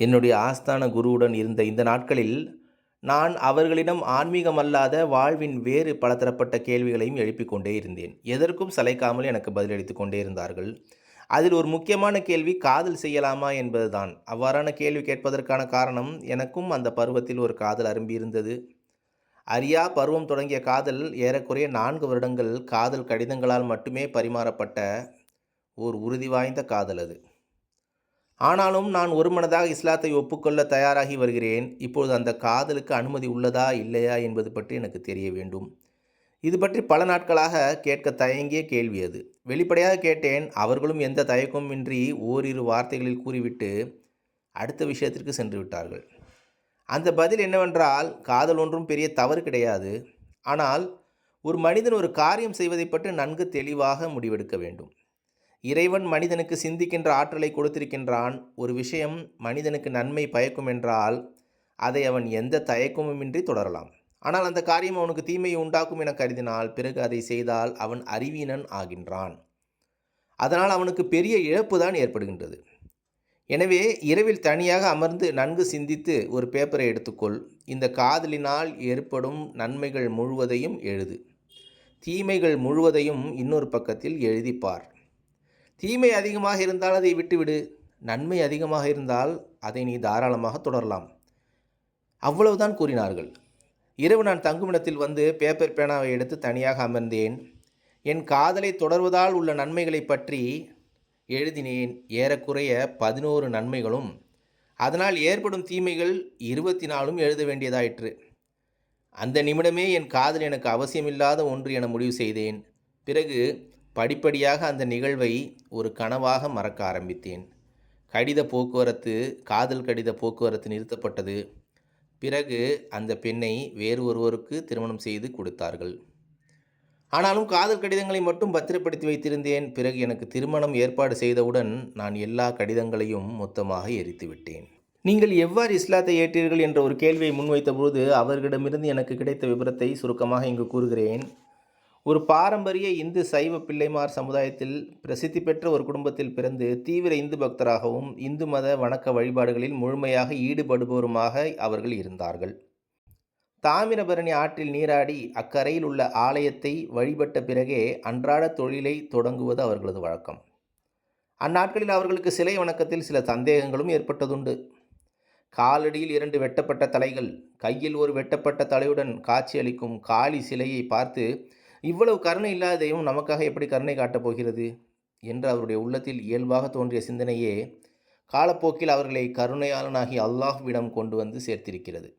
என்னுடைய ஆஸ்தான குருவுடன் இருந்த இந்த நாட்களில் நான் அவர்களிடம் ஆன்மீகமல்லாத வாழ்வின் வேறு பலதரப்பட்ட கேள்விகளையும் எழுப்பிக் கொண்டே இருந்தேன். எதற்கும் சளைக்காமல் எனக்கு பதிலளித்து கொண்டே இருந்தார்கள். அதில் ஒரு முக்கியமான கேள்வி காதல் செய்யலாமா என்பதுதான். அவ்வாறான கேள்வி கேட்பதற்கான காரணம் எனக்கும் அந்த பருவத்தில் ஒரு காதல் அரும்பி இருந்தது. அரியா பருவம் தொடங்கிய காதல் ஏறக்குறைய நான்கு வருடங்கள் காதல் கடிதங்களால் மட்டுமே பரிமாறப்பட்ட ஓர் உறுதி வாய்ந்த காதல் அது. ஆனாலும் நான் ஒருமனதாக இஸ்லாத்தை ஒப்புக்கொள்ள தயாராகி வருகிறேன். இப்பொழுது அந்த காதலுக்கு அனுமதி உள்ளதா இல்லையா என்பது பற்றி எனக்கு தெரிய வேண்டும். இது பற்றி பல நாட்களாக கேட்க தயங்கிய கேள்வி அது. வெளிப்படையாக கேட்டேன் அவர்களும் எந்த தயக்கமின்றி ஓரிரு வார்த்தைகளில் கூறிவிட்டு அடுத்த விஷயத்திற்கு சென்று விட்டார்கள். அந்த பதில் என்னவென்றால் காதல் ஒன்றும் பெரிய தவறு கிடையாது. ஆனால் ஒரு மனிதன் ஒரு காரியம் செய்வதை பற்றி நன்கு தெளிவாக முடிவெடுக்க வேண்டும். இறைவன் மனிதனுக்கு சிந்திக்கின்ற ஆற்றலை கொடுத்திருக்கின்றான். ஒரு விஷயம் மனிதனுக்கு நன்மை பயக்கும் என்றால் அதை அவன் எந்த தயக்கமுமின்றி தொடரலாம். ஆனால் அந்த காரியம் அவனுக்கு தீமையை உண்டாக்கும் என கருதினால் பிறகு அதை செய்தால் அவன் அறிவீனன் ஆகின்றான். அதனால் அவனுக்கு பெரிய இழப்பு தான் ஏற்படுகின்றது. எனவே இரவில் தனியாக அமர்ந்து நன்கு சிந்தித்து ஒரு பேப்பரை எடுத்துக்கொள். இந்த காதலினால் ஏற்படும் நன்மைகள் முழுவதையும் எழுது. தீமைகள் முழுவதையும் இன்னொரு பக்கத்தில் எழுதிப்பார். தீமை அதிகமாக இருந்தால் அதை விட்டுவிடு. நன்மை அதிகமாக இருந்தால் அதை நீ தாராளமாக தொடரலாம். அவ்வளவுதான் கூறினார்கள். இரவு நான் தங்குமிடத்தில் வந்து பேப்பர் பேனாவை எடுத்து தனியாக அமர்ந்தேன். என் காதலை தொடர்வதால் உள்ள நன்மைகளை பற்றி எழுதினேன். ஏறக்குறைய பதினோரு நன்மைகளும் அதனால் ஏற்படும் தீமைகள் இருபத்தி நாலும் எழுத வேண்டியதாயிற்று. அந்த நிமிடமே என் காதல் எனக்கு அவசியமில்லாத ஒன்று என முடிவு செய்தேன். பிறகு படிப்படியாக அந்த நிகழ்வை ஒரு கனவாக மறக்க ஆரம்பித்தேன். கடித போக்குவரத்து காதல் கடித போக்குவரத்து நிறுத்தப்பட்டது. பிறகு அந்த பெண்ணை வேறு ஒருவருக்கு திருமணம் செய்து கொடுத்தார்கள். ஆனாலும் காதல் கடிதங்களை மட்டும் பத்திரப்படுத்தி வைத்திருந்தேன். பிறகு எனக்கு திருமணம் ஏற்பாடு செய்தவுடன் நான் எல்லா கடிதங்களையும் மொத்தமாக எரித்து விட்டேன். நீங்கள் எவ்வாறு இஸ்லாத்தை ஏற்றீர்கள் என்ற ஒரு கேள்வியை முன்வைத்தபோது அவர்களிடமிருந்து எனக்கு கிடைத்த விபரத்தை சுருக்கமாக இங்கு கூறுகிறேன். ஒரு பாரம்பரிய இந்து சைவ பிள்ளைமார் சமுதாயத்தில் பிரசித்தி பெற்ற ஒரு குடும்பத்தில் பிறந்து தீவிர இந்து பக்தராகவும் இந்து மத வணக்க வழிபாடுகளில் முழுமையாக ஈடுபடுபவருமாக அவர்கள் இருந்தார்கள். தாமிரபரணி ஆற்றில் நீராடி அக்கரையில் உள்ள ஆலயத்தை வழிபட்ட பிறகே அன்றாட தொழிலை தொடங்குவது அவர்களது வழக்கம். அந்நாட்களில் அவர்களுக்கு சிலை வணக்கத்தில் சில சந்தேகங்களும் ஏற்பட்டதுண்டு. காலடியில் இரண்டு வெட்டப்பட்ட தலைகள் கையில் ஒரு வெட்டப்பட்ட தலையுடன் காட்சியளிக்கும் காளி சிலையை பார்த்து இவ்வளவு கருணை இல்லாத தெய்வம் நமக்காக எப்படி கருணை காட்டப் போகிறது? என்று அவருடைய உள்ளத்தில் இயல்பாக தோன்றிய சிந்தனையே காலப்போக்கில் அவர்களை கருணையாளனாகி அல்லாஹ்விடம் கொண்டு வந்து சேர்த்திருக்கிறது.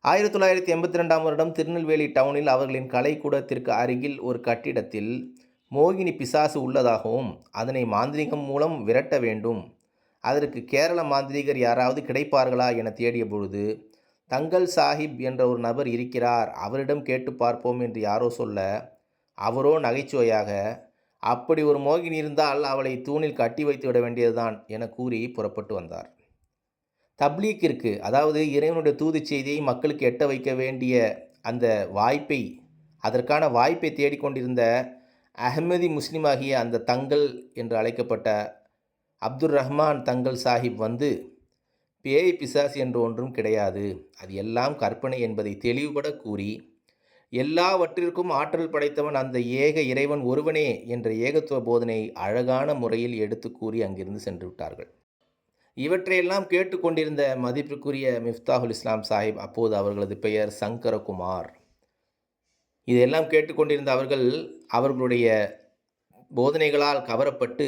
ஆயிரத்தி தொள்ளாயிரத்தி எண்பத்தி ரெண்டாம் வருடம் திருநெல்வேலி டவுனில் அவர்களின் கலைக்கூடத்திற்கு அருகில் ஒரு கட்டிடத்தில் மோகினி பிசாசு உள்ளதாகவும் அதனை மாந்திரிகம் மூலம் விரட்ட வேண்டும். அதற்கு கேரள மாந்திரிகர் யாராவது கிடைப்பார்களா என தேடிய பொழுது தங்கல் சாஹிப் என்ற ஒரு நபர் இருக்கிறார் அவரிடம் கேட்டு பார்ப்போம் என்று யாரோ சொல்ல அவரோ நகைச்சுவையாக அப்படி ஒரு மோகினி இருந்தால் அவளை தூணில் கட்டி வைத்து விட வேண்டியதுதான் என கூறி புறப்பட்டு வந்தார். தப்லீக்கிற்கு அதாவது இறைவனுடைய தூது செய்தியை மக்களுக்கு எட்ட வைக்க வேண்டிய அந்த வாய்ப்பை அதற்கான வாய்ப்பை தேடிக்கொண்டிருந்த அஹ்மதி முஸ்லீமாகிய அந்த தங்கல் என்று அழைக்கப்பட்ட அப்துல் ரஹ்மான் தங்கல் சாஹிப் வந்து பேய் பிசாசு என்று ஒன்றும் கிடையாது. அது எல்லாம் கற்பனை என்பதை தெளிவுபட கூறி எல்லாவற்றிற்கும் ஆற்றல் படைத்தவன் அந்த ஏக இறைவன் ஒருவனே என்ற ஏகத்துவ போதனை அழகான முறையில் எடுத்து கூறி அங்கிருந்து சென்று விட்டார்கள். இவற்றையெல்லாம் கேட்டுக்கொண்டிருந்த மதிப்பிற்குரிய மிஃப்தாஹுல் இஸ்லாம் சாஹிப் அப்போது அவர்களது பெயர் சங்கரகுமார். இதையெல்லாம் கேட்டுக்கொண்டிருந்த அவர்கள் அவர்களுடைய போதனைகளால் கவரப்பட்டு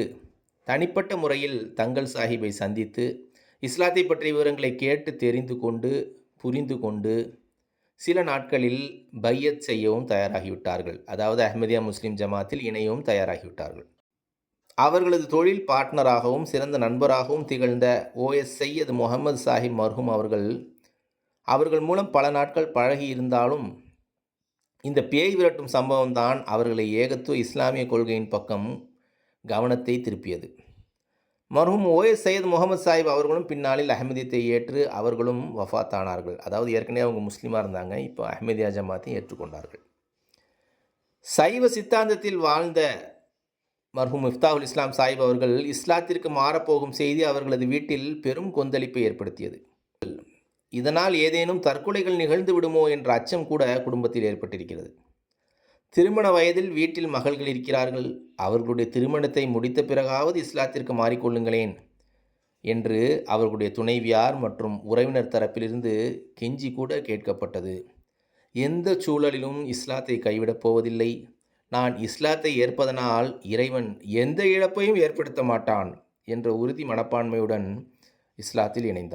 தனிப்பட்ட முறையில் தங்கள் சாஹிப்பை சந்தித்து இஸ்லாத்தை பற்றிய விவரங்களை கேட்டு தெரிந்து கொண்டு புரிந்து கொண்டு சில நாட்களில் பையத் செய்யவும் தயாராகிவிட்டார்கள். அதாவது அஹ்மதியா முஸ்லீம் ஜமாத்தில் இணையவும் தயாராகிவிட்டார்கள். அவர்களது தொழில் பார்ட்னராகவும் சிறந்த நண்பராகவும் திகழ்ந்த ஓஎஸ் சையத் முகமது சாஹிப் மர்ஹூம் அவர்கள் அவர்கள் மூலம் பல நாட்கள் பழகி இருந்தாலும் இந்த பேய் விரட்டும் சம்பவம் தான் அவர்களை ஏகத்துவ இஸ்லாமிய கொள்கையின் பக்கம் கவனத்தை திருப்பியது. மருகும் ஓஎஸ் சையத் முகமது சாஹிப் அவர்களும் பின்னாளில் அஹமதியத்தை ஏற்று அவர்களும் வஃத்தானார்கள். அதாவது ஏற்கனவே அவங்க முஸ்லீமாக இருந்தாங்க இப்போ அஹமதியா ஜமாத்தையும் ஏற்றுக்கொண்டார்கள். சைவ சித்தாந்தத்தில் வாழ்ந்த மர்ஹூம் இஃப்தாவுல் இஸ்லாம் சாஹிப் அவர்கள் இஸ்லாத்திற்கு மாறப்போகும் செய்தி அவர்களது வீட்டில் பெரும் கொந்தளிப்பை ஏற்படுத்தியது. இதனால் ஏதேனும் தற்கொலைகள் நிகழ்ந்து விடுமோ என்ற அச்சம் கூட குடும்பத்தில் ஏற்பட்டிருக்கிறது. திருமண வயதில் வீட்டில் மகள்கள் இருக்கிறார்கள். அவர்களுடைய திருமணத்தை முடித்த பிறகாவது இஸ்லாத்திற்கு மாறிக்கொள்ளுங்களேன் என்று அவர்களுடைய துணைவியார் மற்றும் உறவினர் தரப்பிலிருந்து கெஞ்சி கூட கேட்கப்பட்டது. எந்த சூழலிலும் இஸ்லாத்தை கைவிடப் போவதில்லை. நான் இஸ்லாத்தை ஏற்பதனால் இறைவன் எந்த இழப்பையும் ஏற்படுத்த மாட்டான் என்ற உறுதி மனப்பான்மையுடன் இஸ்லாத்தில் இணைந்தார்.